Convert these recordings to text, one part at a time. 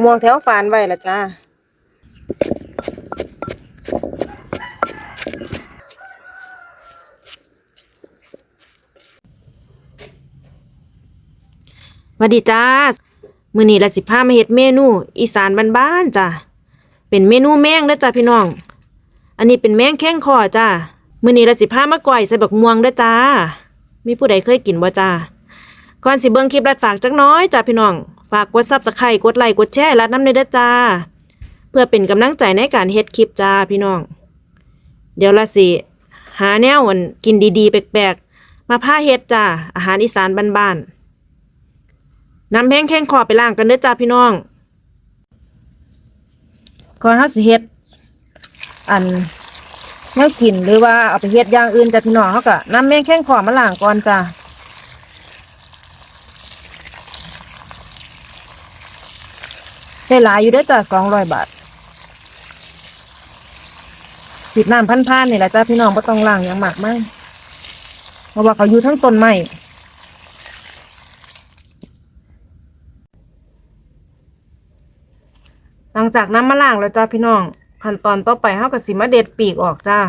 ม่วงแถวฝานไว้ละจ้าสวัสดีจ้า มื้อนี้ละสิพามาเฮ็ดเมนู อีสานบ้านๆจ้ะเป็นเมนูแมงเด้อจ้าพี่น้อง อันนี้เป็นแมงแข้งคอจ้ามื้อนี้ละสิพามาก่อยใส่บักม่วงเด้อจ้า มีผู้ใดเคยกินบ่จ้าก่อนสิเบิ่งคลิปรัดฝากจักน้อยจ้าพี่น้อง ฝากกด Subscribe กดไลค์กดแชร์รัดน้ำในเด้อจ้า เพื่อเป็นกำลังใจในการเฮ็ดคลิปจ้าพี่น้อง เดี๋ยวละสิหาแนวอันกินดีๆ แปลกๆ มาพาเฮ็ดจ้า อาหารอีสานบ้านๆนำแห้งแข้งคอไปล้างกันเด้อจ้าพี่น้องก่อนเฮาสิเฮ็ด อันแนวกินหรือว่าเอาไปเฮ็ดอย่างอื่นจ้าพี่น้องเฮาก็นำแห้งแข้งคอมาล้างก่อนจ้า ได้หลายอยู่เด้อจ้า200บาทสิบน้ำพันๆนี่แหละจ้าพี่น้องบ่ต้องล้างหยังหมากมายเพราะว่าเขาอยู่ทั้งต้นไม้หลังจากน้ำมาล้างแล้วจ้าพี่น้องขั้นตอนต่อไปเฮาก็สิมาเด็ดปีกออกจ้า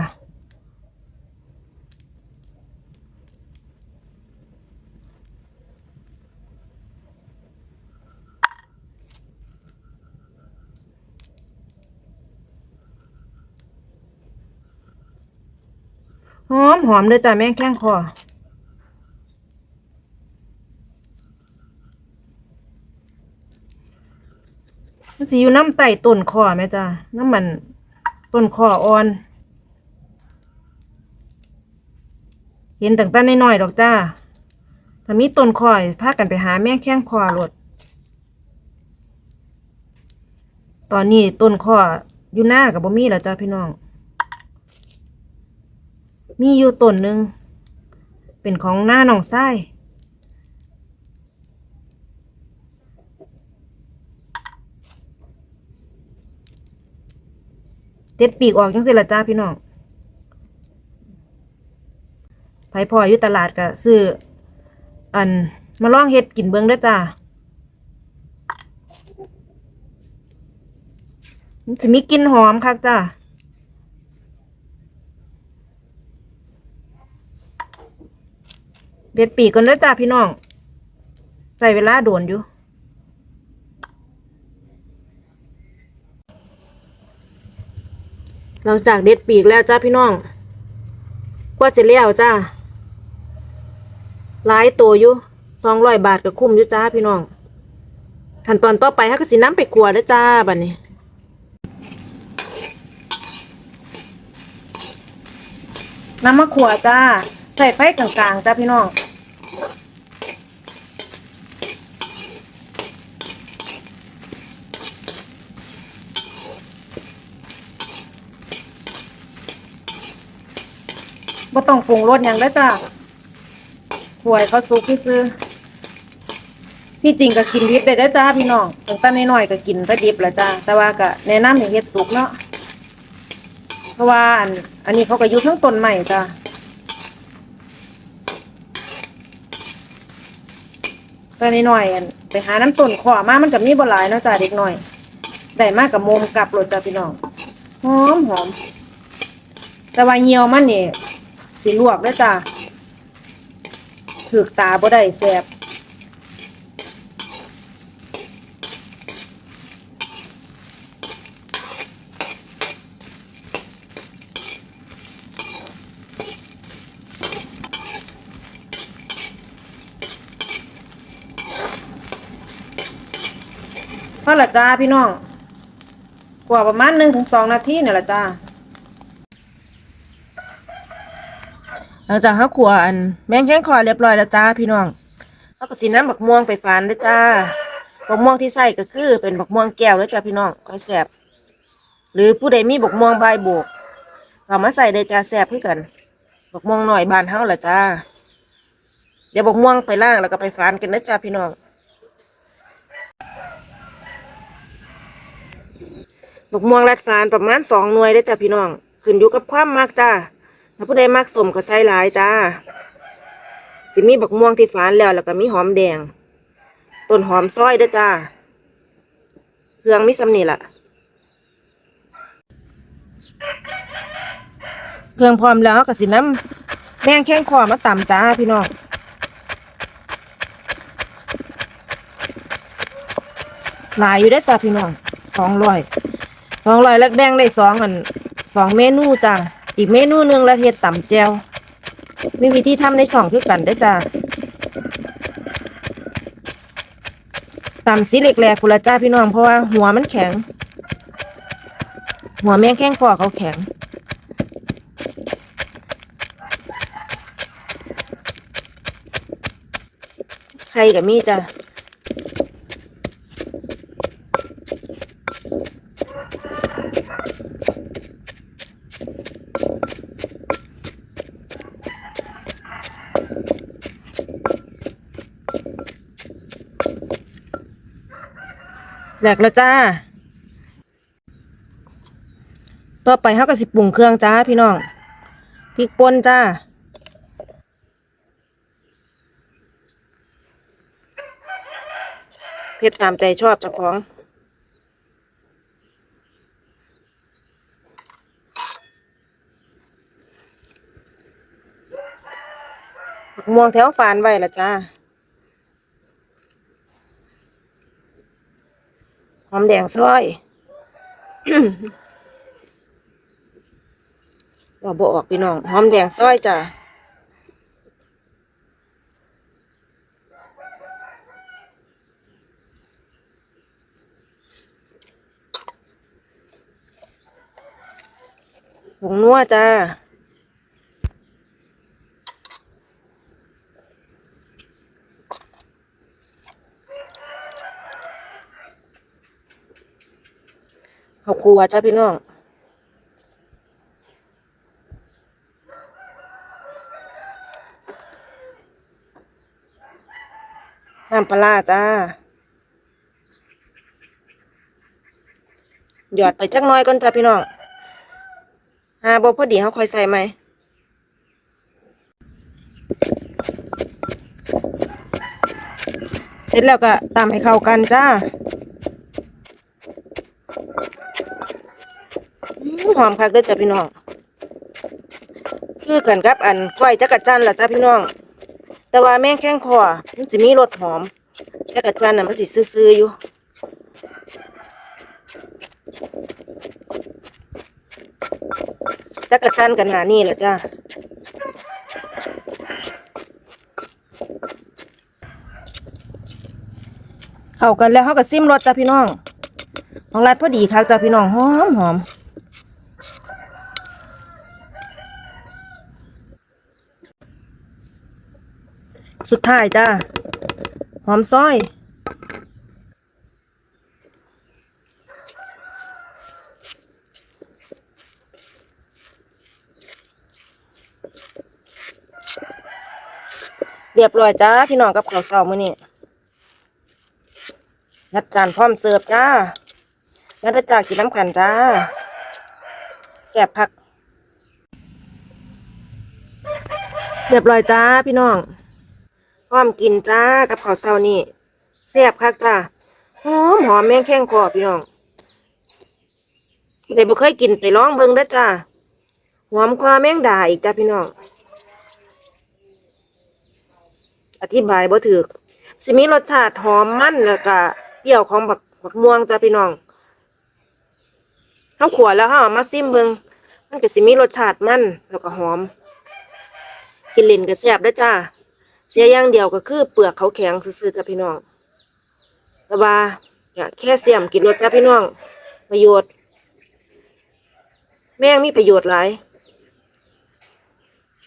หอมหอมเลยจ้าแม่แข้งคอมันสิอยู่น้ำไต่ต้นคอไหมจ้าน้ำมันต้นคออ่อน เห็นต่างต้นน้อยๆดอกจ้าถ้ามีต้นคอยพากันไปหาแม่แข้งคอรดตอนนี้ต้นคออยู่หน้ากับบ่มีแล้วจ้าพี่น้อง มีอยู่ต้นหนึ่งเป็นของหน้าหนองไส้เด็ดปีกออกจังสิละจ้าพี่น้องไผพออยู่ตลาดก็ซื้ออันมาลองเฮ็ดกินเบิ่งด้อจ้ามันสิมีกลิ่นหอมคักจ้า เด็ดปีกก่อนเด้อจ้าพี่น้อง ใส่เวลาโดนอยู่ หลังจากเด็ดปีกแล้วจ้าพี่น้อง กว่าจะเลี้ยวจ้าหลายตัวอยู่สองร้อยบาทก็คุ้มอยู่จ้าพี่น้อง ขั้นตอนต่อไปฮักก็สิน้ำไปขัวเด้อจ้าบัดนี้น้ำมะขัวจ้า ใส่ไฟกลางๆจ้าพี่น้อง บ่ต้องปรุงรสยังได้จ้าหวยเขาซุกที่ซื้อที่จริงก็กินดิบได้เด้จ้าพี่น้องตั้งแต่น้อยๆก็กินแต่ดิบแหละจ้าแต่ว่าก็แนะนำให้เฮ็ดสุกเนาะเพราะว่าอันอันนี้เขาก็ยู่ทั้งต้นใหม่จ้าแต่น้อยๆอันไปหาน้ำต้นขอมามันก็มีบ่หลายเนาะจ้าเด็กน้อยได้มากกับโมมกลับรถจ้าพี่น้องหอมหอมแต่ว่าเหี่ยวมันนี่ สิลวกเด้อจ้าถือกตาบ่ได้แสบพอละจ้าพี่น้อง กว่าประมาณหนึ่งถึงสองนาทีเนี่ยละจ้า หลังจากเขาขัวอันแมงแข้งคอเรียบร้อยแล้วจ้าพี่น้องเขาก็สีน้ำบักม่วงไปฝานด้วยจ้าบักม่วงที่ใส่ก็คือเป็นบักม่วงแก้วแล้วจ้าพี่น้องก็แสบหรือผู้ใดมีบักม่วงใบโบกก็มาใส่ได้จ้าแสบเพื่อกันบักม่วงหน่อยบานเฮาละจ้า เดี๋ยวบักม่วงไปล่างแล้วก็ไปฝานกันนะจ้าพี่น้องบักม่วงรัดฝานประมาณสองหน่วยได้จ้าพี่น้องขึ้นอยู่กับความมักจ้า ถ้าผู้ใดมักสมก็ใส่หลายจ้า สิมีบักม่วงที่ฝานแล้วแล้วก็มีหอมแดง ต้นหอมซอยด้จ้า เครื่องมีสำนี่ล่ะเครื่องพร้อมแล้วเราก็สิน้ำแม่งแข้งคอมาตำจ้าพี่น้องหลายอยู่ได้จ้าพี่น้องสองร้อยสองร้อยแล้วแบ่งได้สองอันสองเมนูจ้า อีกเมนูหนึ่งล้วเฮ็ดตำแจวมีวิธีทำในสองคือกันได้จ้าตำสีเหล็กแหลกกุละจ้าพี่น้องเพราะว่าหัวมันแข็ง หัวแม่งแข้งคอเขาแข็งใครกับมีจ้ะ แหลกแล้วจ้า ต่อไปเขาก็สิปรุงเครื่องจ้าพี่น้องพริกป่นจ้า เผ็ดตามใจชอบเจ้าของม่วงแถวฝานไว้ละจ้า อมแดงซอยว่าบ่ออกพี่น้อง หอมแดงซอยจ้าผงนัวจ้า ข้าวคั่วจ้าพี่น้องน้ำปลาจ้า หยอดไปจักน้อยก่อนจ้าพี่น้องหาบ่พอดีเขาคอยใส่ไหมเสร็จแล้วก็ตามให้เข้ากันจ้าอืม หอมคักเด้อจ้าพี่น้อง คือกันกับอันก้อยจักรจันทร์ล่ะจ้าพี่น้อง แต่ว่าแม่งแข้งคอมันจะมีรสหอมจักรจันทร์น่ะมันสิซื่อๆอยู่จักรจันทร์กันหนานี่แหละจ้าเข้ากันแล้วเขาก็ซิมรสจ้าพี่น้องของรัดพอดีค่ะจ้าพี่น้องหอมหอม สุดท้ายจ้า หอมซอย เรียบร้อยจ้า พี่น้องกับข้าวเช้ามื้อนี้นัดจานพร้อมเสิร์ฟจ้านัดจากินน้ำกันจ้าแซ่บพัก เรียบร้อยจ้าพี่น้อง ร้อมกินจ้ากับข้าวเช้านี่แซ่บคักจ้าหอมหอมแมงแข้งคอบพี่น้องเด็กบ่เคยกินไปลองเบิ่งเด้อจ้าหอมกว่าแมงดาอีกจ้าพี่น้อง อธิบายบ่ถูกสิมีรสชาติหอมมันแล้วก็เปรี้ยวของบักบักม่วงจ้าพี่น้องเฮาขัวแล้วเฮาเอามาซิมเบิ่งมันก็สิมีรสชาติมันแล้วก็หอม กินเล่นก็แซ่บเด้อจ้า เสียอย่างเดียวก็คือเปลือกเขาแข็งซื่อๆจ้าพี่น้องแต่ว่าแค่เสียมกินรสจ้าพี่น้อง ประโยชน์ แม่งมีประโยชน์หลาย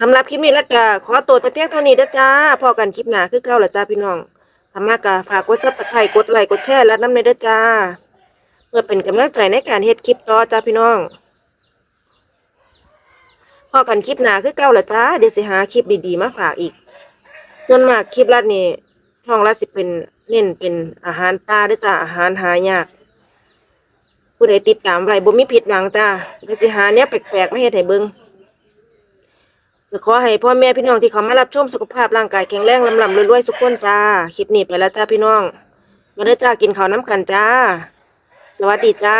สำหรับคลิปนี้ล้วก็ขอตัวแต่เพียงเท่านี้เด้อจ้าพอกันคลิปหน้าคือเก่าละจ้าพี่น้องทำมากะฝากกด Subscribe กดไลค์กดแชร์และน้ำในด้จ้า เพื่อเป็นกำลังใจในการเฮ็ดคลิปต่อจ้าพี่น้องพอกันคลิปหน้าคือเก่าละจ้าเดี๋ยวสิหาคลิปดีๆมาฝากอีก ส่วนมากคลิปลัดนี่ช่องละสิเป็นเน้นเป็นอาหารตาด้อจ้าอาหารหายาก ผู้ใดติดตามไว้บ่มีผิดหวังจ้าเดี๋ยวสิหาเนี้ยแปลกๆไมาเฮ็ดให้เบิ่งก็ขอให้พ่อแม่พี่น้องที่เขามารับชมสุขภาพร่างกายแข็งแรงลำลำรวยๆสุขคนจ้าคลิปนี้ไปแล้วจ้าพี่น้อง มาเด้อจ้ากินข้าวน้ำกันจ้า สวัสดีจ้า